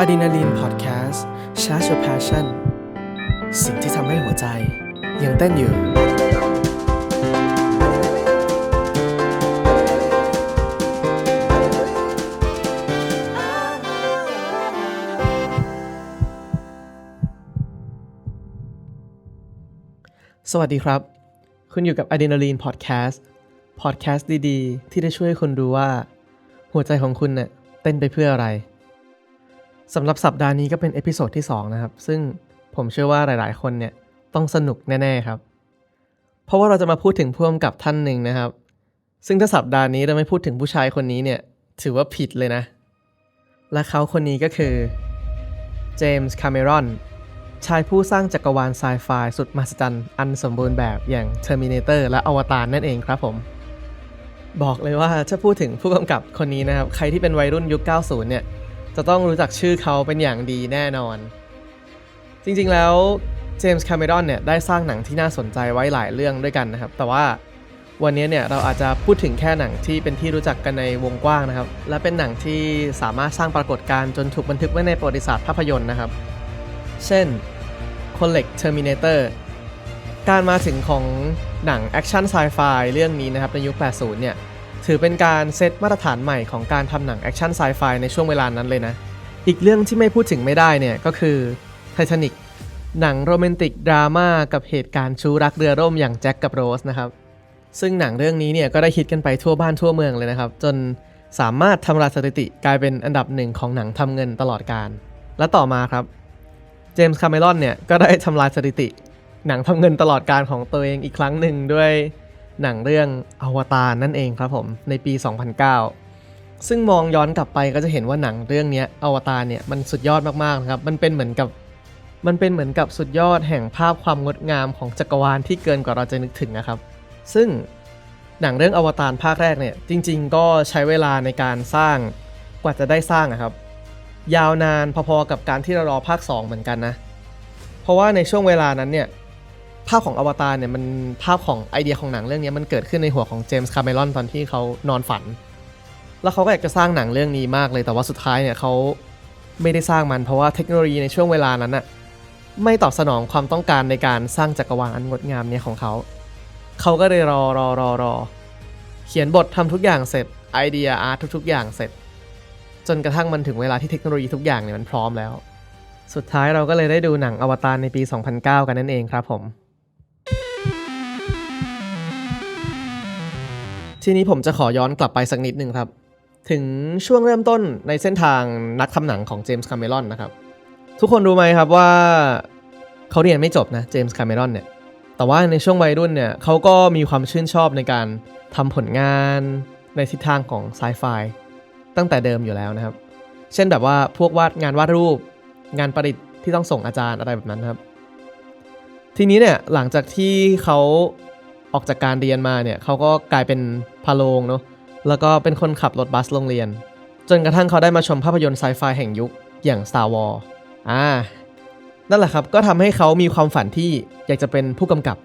อะดรีนาลีนพอดแคสต์ชาร์จ your passion สิ่งที่ทำให้หัวใจยังเต้นอยู่ สวัสดีครับ คุณอยู่กับ Adrenaline Podcast Podcast ดี ๆ ที่ได้ช่วยให้คุณรู้ว่า หัวใจของคุณเน่ยเต้นไปเพื่ออะไร สำหรับสัปดาห์นี้ก็เป็นเอพิโซดที่ 2 นะครับ ซึ่งผมเชื่อว่าหลาย ๆ คนเนี่ยต้องสนุกแน่ ๆ ครับ เพราะว่าเราจะมาพูดถึงพ่วงกับท่านหนึ่งนะครับ ซึ่งถ้าสัปดาห์นี้เราไม่พูดถึงผู้ชายคนนี้เนี่ยถือว่าผิดเลยนะ และเขาคนนี้ก็คือเจมส์คาเมรอนชายผู้สร้างจักรวาลไซไฟสุดมหัศจรรย์อันสมบูรณ์แบบอย่าง Terminator และอวตารนั่นเองครับผม บอกเลยว่าถ้าพูดถึงผู้กำกับคนนี้นะครับ ใครที่เป็นวัยรุ่นยุค 90 เนี่ย จะต้องรู้จักชื่อเขาเป็นอย่างดีแน่นอน จริงๆแล้วเจมส์คาเมรอนเนี่ยได้สร้างหนังที่น่าสนใจไว้หลายเรื่องด้วยกันนะครับ แต่ว่าวันนี้เนี่ยเราอาจจะพูดถึงแค่หนังที่เป็นที่รู้จักกันในวงกว้างนะครับ และเป็นหนังที่สามารถสร้างปรากฏการณ์จนถูกบันทึกไว้ในประวัติศาสตร์ภาพยนตร์นะครับ เช่นคนเหล็ก Terminator การมาถึงของหนังแอคชั่นไซไฟเรื่องนี้นะครับในยุค 80 เนี่ย ถือเป็นการเซตมาตรฐานใหม่ของการทำหนังแอคชั่นไซไฟในช่วงเวลานั้นเลยนะ อีกเรื่องที่ไม่พูดถึงไม่ได้เนี่ยก็คือไททานิกหนังโรแมนติกดราม่ากับเหตุการณ์ชู้รักเรือร่มอย่างแจ็คกับโรสนะครับซึ่งหนังเรื่องนี้เนี่ยก็ได้ฮิตกันไปทั่วบ้านทั่วเมืองเลยนะครับ จนสามารถทำลายสถิติกลายเป็นอันดับหนึ่งของหนังทำเงินตลอดการ และต่อมาครับเจมส์คาเมรอนเนี่ยก็ได้ทำลายสถิติ หนังทำเงินตลอดการของตัวเองอีกครั้งหนึ่งด้วย หนังเรื่องอวตารนั่นเองครับผมในปี 2009 ซึ่งมองย้อนกลับไปก็จะเห็นว่าหนังเรื่องนี้อวตารเนี่ยมันสุดยอดมากๆนะครับมันเป็นเหมือนกับมันเป็นเหมือนกับสุดยอดแห่งภาพความงดงามของจักรวาลที่เกินกว่าเราจะนึกถึงนะครับ ซึ่งหนังเรื่องอวตารภาคแรกเนี่ยจริง ๆ ก็ใช้เวลาในการสร้างกว่าจะได้สร้างอะครับ ยาวนานพอๆกับการที่เรารอภาค 2 เหมือนกันนะ เพราะว่าในช่วงเวลานั้นเนี่ย ภาพของอวตารเนี่ยมันภาพของไอเดียของหนังเรื่องนี้มันเกิดขึ้นในหัวของเจมส์คาเมรอนตอนที่เขานอนฝัน แล้วเขาก็อยากจะสร้างหนังเรื่องนี้มากเลยแต่ว่าสุดท้ายเนี่ยเขาไม่ได้สร้างมันเพราะว่าเทคโนโลยีในช่วงเวลานั้นอะไม่ตอบสนองความต้องการในการสร้างจักรวาลอันงดงามเนี่ยของเขา เขาก็เลยรอรอรอรอเขียนบททำทุกอย่างเสร็จไอเดียอาร์ตทุก ๆ อย่างเสร็จ จนกระทั่งมันถึงเวลาที่เทคโนโลยีทุกอย่างเนี่ยมันพร้อมแล้ว สุดท้ายเราก็เลยได้ดูหนังอวตารในปี 2009 กันนั่นเองครับผม ทีนี้ผมจะขอย้อนกลับไปสักนิดหนึ่งครับ ถึงช่วงเริ่มต้นในเส้นทางนักทำหนังของเจมส์คาเมรอนนะครับ ทุกคนรู้ไหมครับว่าเขาเรียนไม่จบนะเจมส์คาเมรอนเนี่ย แต่ว่าในช่วงวัยรุ่นเนี่ยเขาก็มีความชื่นชอบในการทำผลงานในทิศทางของไซไฟตั้งแต่เดิมอยู่แล้วนะครับ เช่นแบบว่าพวกวาดงานวาดรูป งานประดิษฐ์ที่ต้องส่งอาจารย์อะไรแบบนั้นครับ ทีนี้เนี่ยหลังจากที่เขา ออกจากการเรียนมาเนี่ยเขาก็กลายเป็นพาโลงเนาะแล้วก็เป็นคนขับรถบัสโรงเรียน จนกระทั่งเขาได้มาชมภาพยนตร์ไซไฟแห่งยุคอย่าง Star Wars อ่านั่นแหละครับก็ทำให้เขามีความฝันที่อยากจะเป็นผู้กำกับ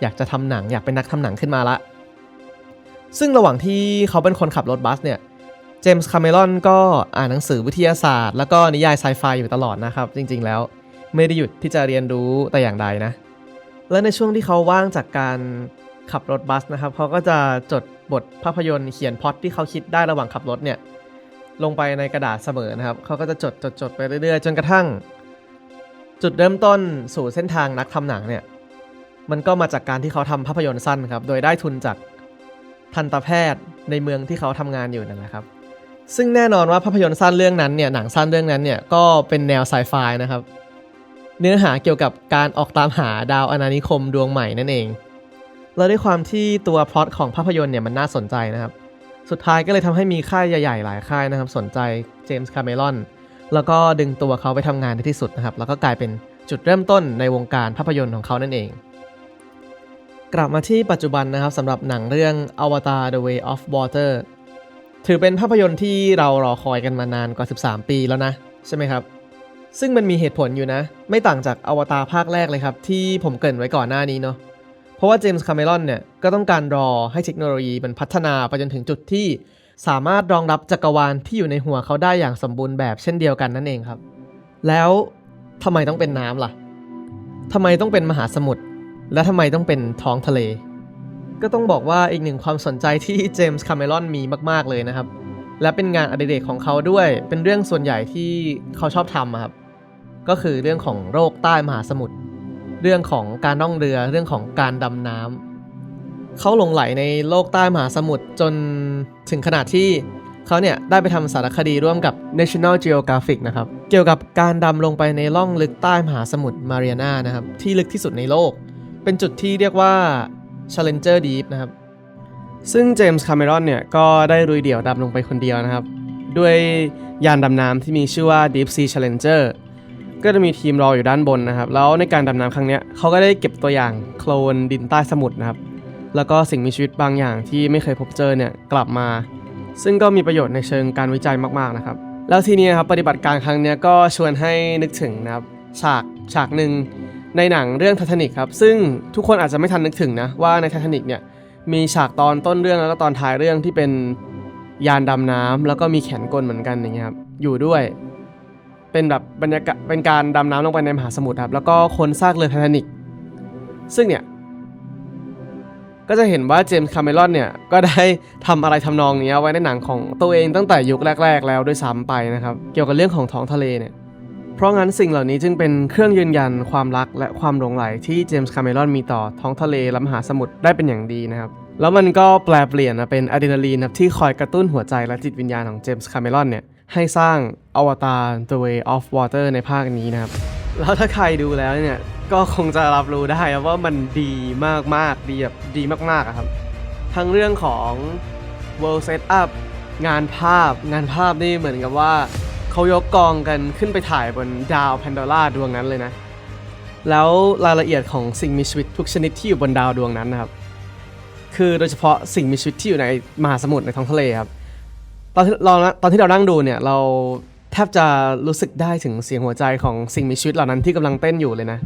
อยากจะทำหนังอยากเป็นนักทำหนังขึ้นมาละ ซึ่งระหว่างที่เขาเป็นคนขับรถบัสเนี่ยเจมส์คาเมรอนก็อ่านหนังสือวิทยาศาสตร์ แล้วก็นิยายไซไฟอยู่ตลอดนะครับ จริงๆแล้วไม่ได้หยุดที่จะเรียนรู้แต่อย่างใดนะ และในช่วงที่เขาว่างจากการขับรถบัสนะครับเขาก็จะจดบทภาพยนตร์เขียนพล็อตที่เขาคิดได้ระหว่างขับรถเนี่ยลงไปในกระดาษเสมอนะครับเขาก็จะจดจดจดไปเรื่อยๆ จนกระทั่ง จุดเริ่มต้นสู่เส้นทางนักทำหนังเนี่ยมันก็มาจากการที่เขาทำภาพยนตร์สั้นครับโดยได้ทุนจากทันตแพทย์ในเมืองที่เขาทำงานอยู่นั่นแหละครับซึ่งแน่นอนว่าภาพยนตร์สั้นเรื่องนั้นเนี่ยหนังสั้นเรื่องนั้นเนี่ยก็เป็นแนวไซไฟนะครับ เนื้อหาเกี่ยวกับการออกตามหาดาวอนานิคมดวงใหม่นั่นเอง แล้วด้วยความที่ตัวพล็อตของภาพยนตร์เนี่ยมันน่าสนใจนะครับ สุดท้ายก็เลยทำให้มีค่ายใหญ่ ๆ หลายค่ายนะครับ สนใจเจมส์คาเมรอนแล้วก็ดึงตัวเขาไปทำงานในที่สุดนะครับ แล้วก็กลายเป็นจุดเริ่มต้นในวงการภาพยนตร์ของเขานั่นเอง กลับมาที่ปัจจุบันนะครับสำหรับหนังเรื่อง Avatar The Way of Water ถือเป็นภาพยนตร์ที่เรารอคอยกันมานานกว่า 13 ปีแล้วนะ ใช่ไหมครับ ซึ่งมันมีเหตุผลอยู่นะ ไม่ต่างจากอวตารภาคแรกเลยครับ ที่ผมเกรินไว้ก่อนหน้านี้เนาะเพราะว่าเจมส์คาเมรอนเนี่ยก็ต้องการรอให้เทคโนโลยีมันพัฒนาไปจนถึงจุดที่ สามารถรองรับจักรวาลที่อยู่ในหัวเขาได้อย่างสมบูรณ์แบบเช่นเดียวกันนั่นเองครับ แล้วทำไมต้องเป็นน้ำล่ะทำไมต้องเป็นมหาสมุทรและทำไมต้องเป็นท้องทะเล ก็ต้องบอกว่าอีกหนึ่งความสนใจที่เจมส์คาเมรอนมีมาก ๆเลยนะครับ และเป็นงานอดิเรกของเขาด้วย เป็นเรื่องส่วนใหญ่ที่เขาชอบทำครับ ก็คือเรื่องของโรคใต้มหาสมุทร เรื่องของการน่องเรือ เรื่องของการดำน้ำ เขาหลงไหลในโลกใต้มหาสมุทรจนถึงขนาดที่เขาเนี่ยได้ไปทำสารคดีร่วมกับ National Geographic นะครับ เกี่ยวกับการดำลงไปในล่องลึกใต้มหาสมุทรมาเรียนานะครับ ที่ลึกที่สุดในโลก เป็นจุดที่เรียกว่า Challenger Deep นะครับ ซึ่งเจมส์คาเมรอนเนี่ยก็ได้ลุยเดี่ยวดำลงไปคนเดียวนะครับ ด้วยยานดำน้ำที่มีชื่อว่า Deep Sea Challenger ก็จะมีทีมรออยู่ด้านบนนะครับ แล้วในการดำน้ำครั้งนี้เขาก็ได้เก็บตัวอย่างโคลนดินใต้สมุทรนะครับ แล้วก็สิ่งมีชีวิตบางอย่างที่ไม่เคยพบเจอเนี่ยกลับมา ซึ่งก็มีประโยชน์ในเชิงการวิจัยมากๆนะครับ แล้วทีนี้ครับปฏิบัติการครั้งนี้ก็ชวนให้นึกถึงนะครับฉากฉากหนึ่งในหนังเรื่องไททานิกครับ ซึ่งทุกคนอาจจะไม่ทันนึกถึงนะว่าในไททานิกเนี่ย มีฉากตอนต้นเรื่องแล้วก็ตอนท้ายเรื่องที่เป็นยานดำน้ำแล้วก็มีแขนกลเหมือนกันอย่างเงี้ยครับอยู่ด้วย เป็นแบบบรรยากาศเป็นการดำน้ำลงไปในมหาสมุทรครับแล้วก็คนซากเรือไททานิกซึ่งเนี่ยก็จะเห็นว่าเจมส์คาเมรอนเนี่ยก็ได้ทำอะไรทำนองนี้ไว้ในหนังของตัวเองตั้งแต่ยุคแรก ๆ แล้วด้วยซ้ำไปนะครับ เกี่ยวกับเรื่องของท้องทะเลเนี่ย เพราะงั้นสิ่งเหล่านี้จึงเป็นเครื่องยืนยันความรักและความหลงใหลที่เจมส์คาเมรอนมีต่อท้องทะเลและมหาสมุทรได้เป็นอย่างดีนะครับแล้วมันก็แปลเปลี่ยนมาเป็นอะดรีนาลีนครับที่คอยกระตุ้นหัวใจและจิตวิญญาณของเจมส์คาเมรอนเนี่ยให้สร้างอวตาร The Way of Water ในภาคนี้นะครับ แล้วถ้าใครดูแล้วเนี่ยก็คงจะรับรู้ได้ว่ามันดีมากๆ ดีแบบดีมากๆครับ ทั้งเรื่องของ world setup งานภาพ งานภาพนี่เหมือนกับว่า เขายกกองกันขึ้นไปถ่ายบนดาวแพนดอร่าดวงนั้นเลยนะ แล้วรายละเอียดของสิ่งมีชีวิตทุกชนิดที่อยู่บนดาวดวงนั้นนะครับ คือโดยเฉพาะสิ่งมีชีวิตที่อยู่ในมหาสมุทรในท้องทะเลครับตอนที่เราตอนที่เรานั่งดูเนี่ยเราแทบจะรู้สึกได้ถึงเสียงหัวใจของสิ่งมีชีวิตเหล่านั้นที่กำลังเต้นอยู่เลยนะ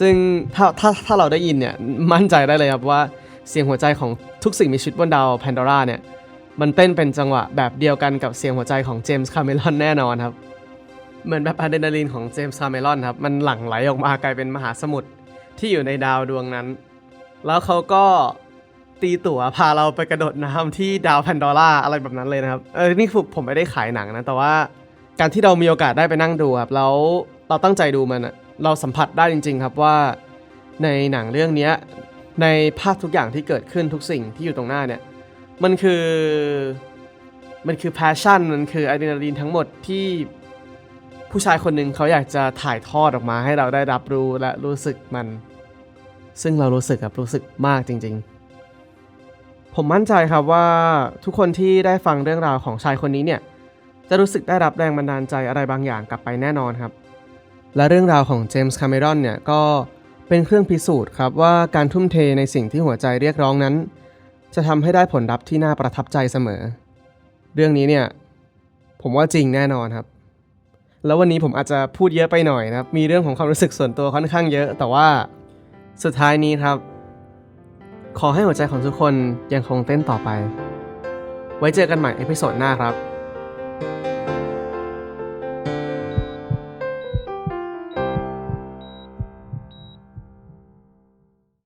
ซึ่งถ้าถ้าถ้าเราได้ยินเนี่ยมั่นใจได้เลยครับว่าเสียงหัวใจของทุกสิ่งมีชีวิตบนดาวแพนดอร่าเนี่ย มันเต้นเป็นจังหวะแบบเดียวกันกับเสียงหัวใจของเจมส์คาเมรอนแน่นอนครับ เหมือนแบบอะดรีนาลีนของเจมส์คาเมรอนครับ มันหลั่งไหลออกมากลายเป็นมหาสมุทรที่อยู่ในดาวดวงนั้น แล้วเขาก็ตีตั๋วพาเราไปกระโดดน้ำที่ดาวแพนดอร่าอะไรแบบนั้นเลยนะครับ เออ นี่คือผมไม่ได้ขายหนังนะ แต่ว่าการที่เรามีโอกาสได้ไปนั่งดูครับ แล้วเราตั้งใจดูมันเราสัมผัสได้จริง ๆ ครับว่าในหนังเรื่องนี้ในภาพทุกอย่างที่เกิดขึ้นทุกสิ่งที่อยู่ตรงหน้าเนี่ย มันคือ มันคือ passion มันคืออะดรีนาลีนทั้งหมดที่ผู้ชายคนหนึ่งเขาอยากจะถ่ายทอดออกมาให้เราได้รับรู้และรู้สึกมัน ซึ่งเรารู้สึกครับรู้สึกมากจริง ๆ ผมมั่นใจครับว่าทุกคนที่ได้ฟังเรื่องราวของชายคนนี้เนี่ยจะรู้สึกได้รับแรงบันดาลใจอะไรบางอย่างกลับไปแน่นอนครับ และเรื่องราวของเจมส์คาเมรอนเนี่ยก็เป็นเครื่องพิสูจน์ครับว่าการทุ่มเทในสิ่งที่หัวใจเรียกร้องนั้น จะทำให้ได้ผลลัพธ์ที่น่าประทับใจเสมอ เรื่องนี้เนี่ยผมว่าจริงแน่นอนครับ แล้ววันนี้ผมอาจจะพูดเยอะไปหน่อยนะครับ มีเรื่องของความรู้สึกส่วนตัวค่อนข้างเยอะ แต่ว่าสุดท้ายนี้ครับ ขอให้หัวใจของทุกคนยังคงเต้นต่อไป ไว้เจอกันใหม่เอพิโซดหน้าครับ